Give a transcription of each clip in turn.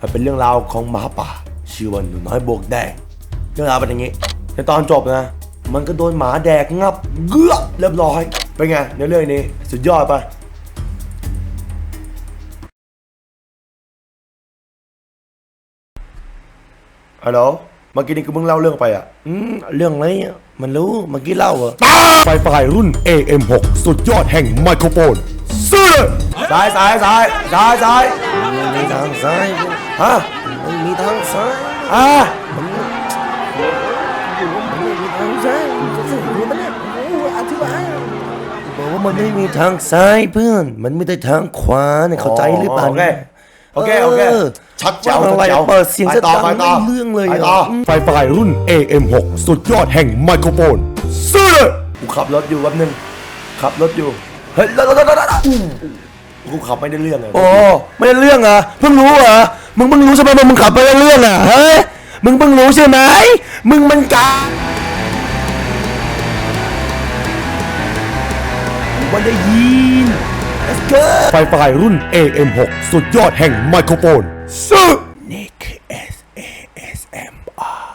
มันเป็นเรื่องราวของหมาป่าชื่อว่าหนูน้อยโบกแดงเรื่องราวเป็นอย่างนี้ ในตอนจบนะ มันก็โดนหมาแดกงับเกือบเรียบร้อยเป็นไงในเรื่องนี้สุดยอดปะฮัลโหลเมื่อกี้นี่กูเพิ่งเล่าเรื่องไปอะ อืม เรื่องอะไรอะ มันรู้ เมื่อกี้เล่าเหรอไฟไฟรุ่น AM6 สุดยอดแห่งไมโครโฟน ซื้อเลยซ้ายซ้ายซ้ายซ้ายซ้ายมันมีทางซ้ายฮะมันมีทางซ้ายอะมันไม่มีทางซ้ายจะสื่อมันเนี่ยอธิบายบอกว่ามันไม่มีทางซ้ายเพื่อน มันไม่ได้ทางขวาเนี่ยเข้าใจหรือเปล่าโอเคโอเคโอเคชัดเจ๋วอะไรชัดเจ๋วเปิดเสียงไปจะต่อดังไปต่อเรื่องเลยไปอะต่อไฟไฟรุ่น AM6 สุดยอดแห่งไมโครโฟนซื้อเลยกูขับรถอยู่แป๊บนึงขับรถอยู่ เฮ้ยรถรถรถรถกูขับไม่ได้เรื่องเลยโอ้ไม่ได้เรื่องเหรอะเพิ่งรู้เหรอมึงเพิ่งรู้ใช่ไหมว่ามึงขับไปได้เรื่องอะเฮ้ยมึงเพิ่งรู้ใช่ไหมมึงมันกามันได้ยิน Let's go ไฟไฟรุ่น AM6 สุดยอดแห่งไมโครโฟนซื้อนี่คือ S A S M R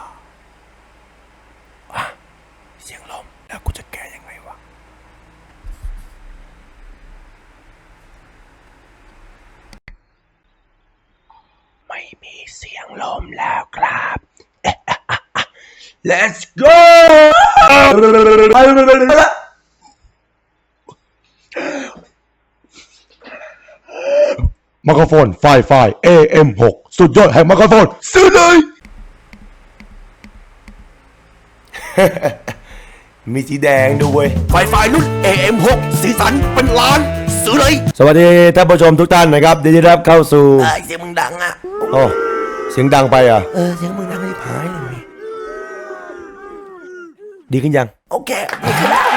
อะเสียงลม แล้วกูจะแก้ยังไงวะ ไม่มีเสียงลมแล้วครับ Let's go ไมโครโฟนไฟไฟ AM6 สุดยอดแห่งไมโครโฟนซื้อเลย มีสีแดงด้วยไฟไฟรุ่น AM6 สีสันเป็นล้าน ซื้อเลยสวัสดีท่านผู้ชมทุกท่านนะครับยินดีต้อนรับเข้าสู่ เอ้ยเสียงมึงดังอะ โอ้ เสียงดังไปอะ เออเสียงมึงดังไม่พายเลย ดีขึ้นยัง โอเคนี่คือแล้ว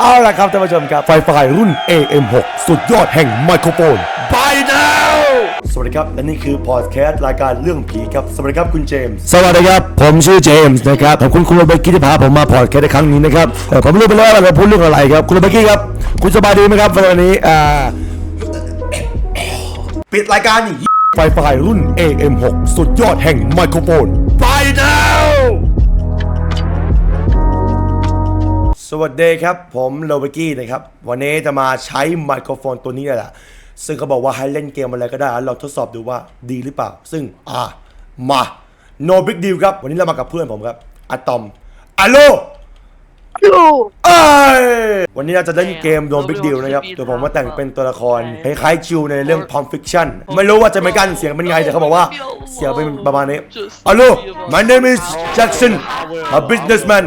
เอาละครับท่านผู้ชมครับไฟไฟรุ่น AM6 สุดยอดแห่งไมโครโฟนไปแล้วสวัสดีครับ และนี่คือพอดแคสต์รายการเรื่องผีครับ สวัสดีครับคุณเจมส์ สวัสดีครับ ผมชื่อเจมส์นะครับ ขอบคุณคุณโรเบิร์ตกี้ที่พาผมมาพอดแคสต์ในครั้งนี้นะครับเอ่อผมไม่รู้ไปแล้วว่าเราพูดเรื่องอะไรครับ คุณโรเบิร์ตกี้ครับ คุณสบายดีไหมครับวันนี้อ่าปิดรายการนี่ไฟไฟรุ่น AM6 สุดยอดแห่งไมโครโฟนไปแสวัสดีครับ ผมโรเบร์ตกี้นะครับ วันนี้จะมาใช้ไมโครโฟนตัวนี้แหละ ซึ่งเขาบอกว่าให้เล่นเกมอะไรก็ได้ลองทดสอบดูว่าดีหรือเปล่า ซึ่งอ่ามา no big deal ครับ วันนี้เรามากับเพื่อนผมครับอะตอมอะโลเอ้ยวันนี้เราจะเล่นเกม no big deal นะครับเดี๋ยวผมมาแต่งเป็นตัวละครคล้ายๆจิวในเรื่อง Pulp Fiction ไม่รู้ว่าจะเป็นการเสียงเป็นไงแต่เขาบอกว่าเสียงเป็นประมาณนี้อะโล my name is Jackson a businessman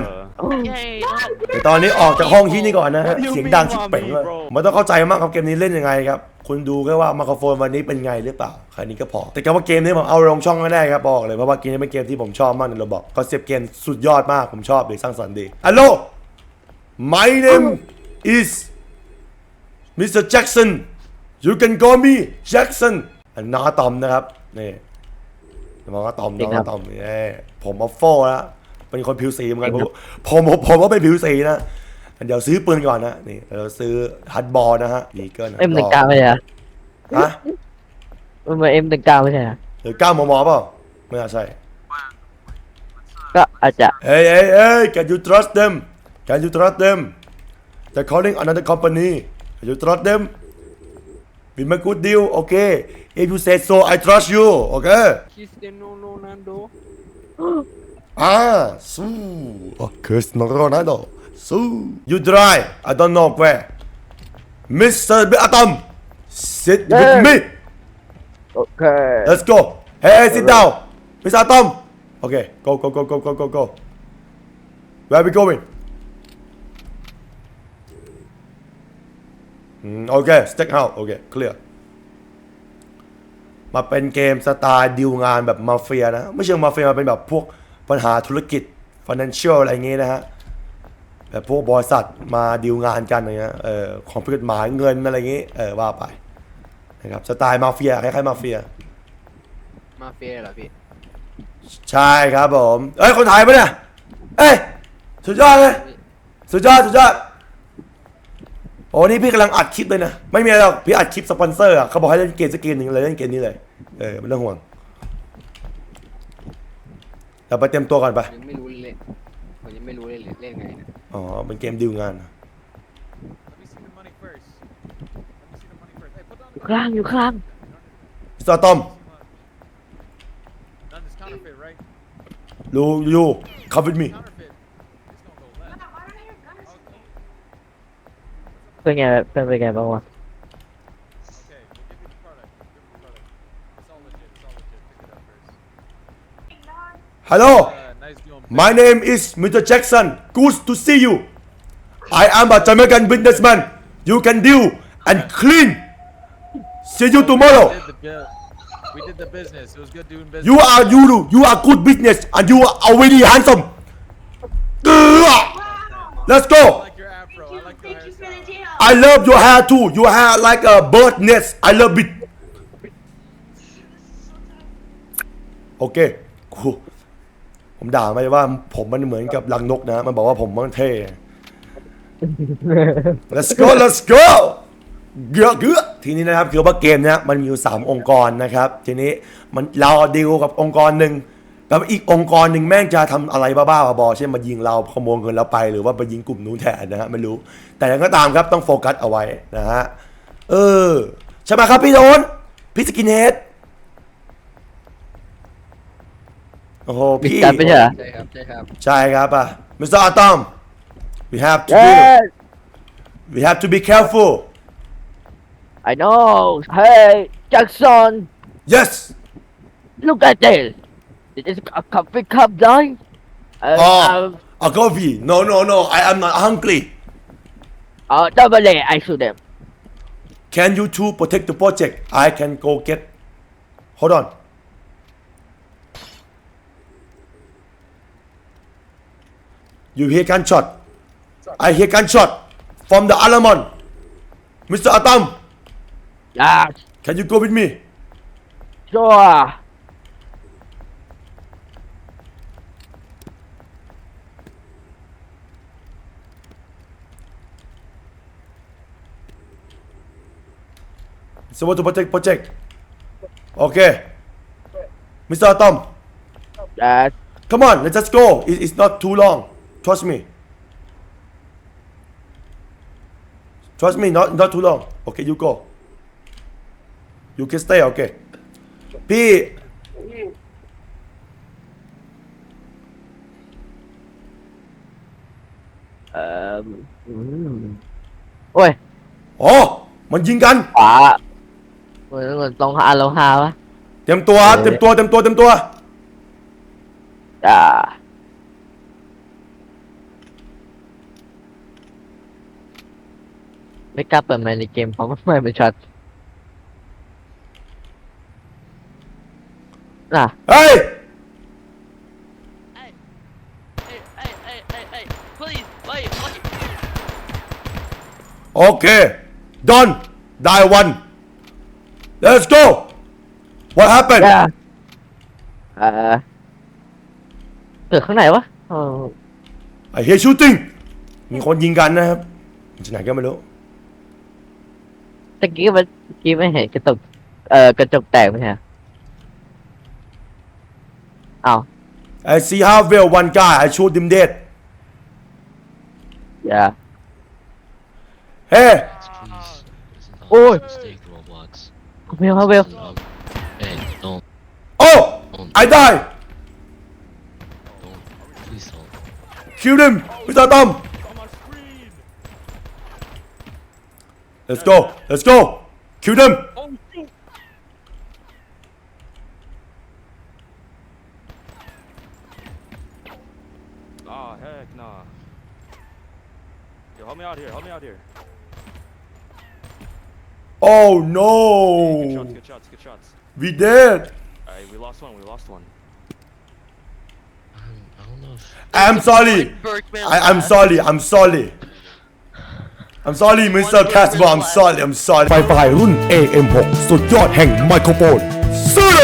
แต่ตอนนี้ออกจากห้องที่นี่ก่อนนะฮะ เสียงดังชิบเป่งเลยมันต้องเข้าใจมากครับเกมนี้เล่นยังไงครับ คุณดูแค่ว่าไมโครโฟนวันนี้เป็นไงหรือเปล่า แค่นี้ก็พอ แต่ก็ว่าเกมนี้ผมเอาลงช่องไม่ได้ครับบอกเลยเพราะว่าเกมนี้เป็นเกมที่ผมชอบมากในระบบก็เสียบเกมสุดยอดมากผมชอบเลยสร้างสรรค์ดีฮัลโหล my name is Mr. Jackson you can call me Jackson อันน้องอะตอมนะครับนี่น้องอะตอมน้องอะตอมนี่ผมออฟโฟแล้ว เป็นคนผิวสีเหมือนกันผมผมผมผมว่าเป็นผิวสีนะเดี๋ยวซื้อปืนก่อนนะนี่เราซื้อฮัดบอลนะฮะดีเกินเอ็มหนึ่งเก้าไม่ใช่เหรอฮะมันเหมือนเอ็มหนึ่งเก้าไม่ใช่เหรอหรือเก้ามมเปล่าไม่น่าใช่ก็อาจจะ Hey hey hey can you trust them can you trust them they're calling another company can you trust them we make good deal okay if you say so I trust you okay Cristiano Ronaldo. อ่าสู้คริสโนโรนัลโดสู้ you drive I don't know where Mr. Atom sit with me โอเค Let's go. Hey, hey, sit down. Miss Atom. Okay, go, go, go, go, go, go, go. Where are we going? Mm, okay, stick out. Okay, clear. มาเป็นเกมสไตล์ดิวงานแบบมาเฟียนะ ไม่เชิงมาเฟียมาเป็นแบบพวก ปัญหาธุรกิจ financial อะไรอย่างงี้นะฮะแบบพวกบริษัทมาดิวงานกันอะไรเงี้ยเออของผิดกฎหมายเงินอะไรอย่างงี้เออว่าไปนะครับสไตล์มาเฟียคล้ายๆมาเฟีย มาเฟียเหรอพี่ ใช่ครับผมเอ้ยคนไทยปะเนี่ยเอ้ยสุดยอดเลยสุดยอดสุดยอดโอ้นี่พี่กำลังอัดคลิปเลยนะ ไม่มีอะไรหรอกพี่อัดคลิปสปอนเซอร์อะเขาบอกให้เล่นเกมสักเกมหนึ่งเลยเล่นเกมนี้เลย เออไม่ต้องห่วง เราไปเตรียมตัวก่อนไปยังไม่รู้เลยเล่นผมยังไม่รู้เลยเล่นไงเนี่ยอ๋อ เป็นเกมดิวงาน Let me see the money first. Let me see the money first. Hey, put down อยู่ข้างล่างอยู่ข้างล่าง สตอตอม None is counterfeit, right? รู้อยู่ come with me Counterfeit. It's gonna go left. เป็นไงเป็นเป็นไงบ้างวะ Hello. Uh, nice My name is Mr. Jackson. Good to see you. I am a Jamaican businessman. You can deal and clean. See you tomorrow. We did the business. It was good doing business. You are you you are good business and you are really handsome. Let's go. I love your hair too. Your hair like a bird nest. I love it. Okay. Cool. ผมด่าไปว่าผมมันเหมือนกับรังนกนะ มันบอกว่าผมมันเท่ let's go let's go เกลือเกลือทีนี้นะครับคือว่าเกมเนี้ยมันมีอยู่ 3 องค์กรนะครับ ทีนี้มันเราดีลกับองค์กรหนึ่งแล้วอีกองค์กรหนึ่งแม่งจะทำอะไรบ้าๆบอๆเช่นมายิงเราขโมยเงินเราไป หรือว่าไปยิงกลุ่มนู้นแทนนะฮะไม่รู้ แต่ยังก็ตามครับต้องโฟกัสเอาไว้นะฮะเออใช่ไหมครับพี่โดนพี่สกินเฮด โอ้โห มี พี่ การไม่ใช่เหรอ ใช่ครับใช่ครับ ใช่ครับอ่ะ Mr. Atom we have to be Yes we have to be careful I know Hey Jackson yes look at this This is a coffee cup guy uh, oh a coffee no no no I am not hungry uh, uh, double A I shoot them can you two protect the project I can go get hold on You hear gunshot. I hear gunshot from the Alamon. Mr. Atam, Yeah, can you go with me? sure. Someone to protect, protect. Okay. Mr. Atom. Yes. come on, let's just go. It, it's not too long. Trust me. Trust me, not not too long. Okay, you go. You can stay. Okay. พี่เอ่ออืมโอ้ยอ๋อมันยิงกันขวาเหมือนเหมือนตรงฮาโลฮาวะเตรียมตัวครับเตรียมตัว เตรียมตัว เตรียมตัวจ้า ไม่กล้าเปิดไมค์ในเกมเพราะมันไม่เป็นช็อตน่ะ เฮ้ย Hey, hey, hey, hey, hey, please, wait, wait. โอเค done die one let's go what happened จ้าเอ่อเกิดข้างไหนวะเออ I hear shooting มีคนยิงกันนะครับที่ไหนก็ไม่รู้ ตะกี้มันตะกี้ไม่เห็นกระจกเอ่อกระจกแตกไหมฮะอ้าว I see half well one guy I shoot him dead อย่า hey Ôi. Mistake Roblox. เวลครับเวล Um, hey, don't, oh I die don't, please don't. kill him Mr. Tom let's go. Let's go. Kill them. Ah, heck nah. Yo, help me out here, help me out here. oh Good shots, no good shots, good shots. we dead. Alright, we lost one, we lost one. I don't know if I'm sorry. I I'm sorry. I'm sorry I'm sorry Mr. Casper I'm sorry I'm sorry ไฟไฟรุ่น AM6 สุดยอดแห่งไมโครโฟนซื้อ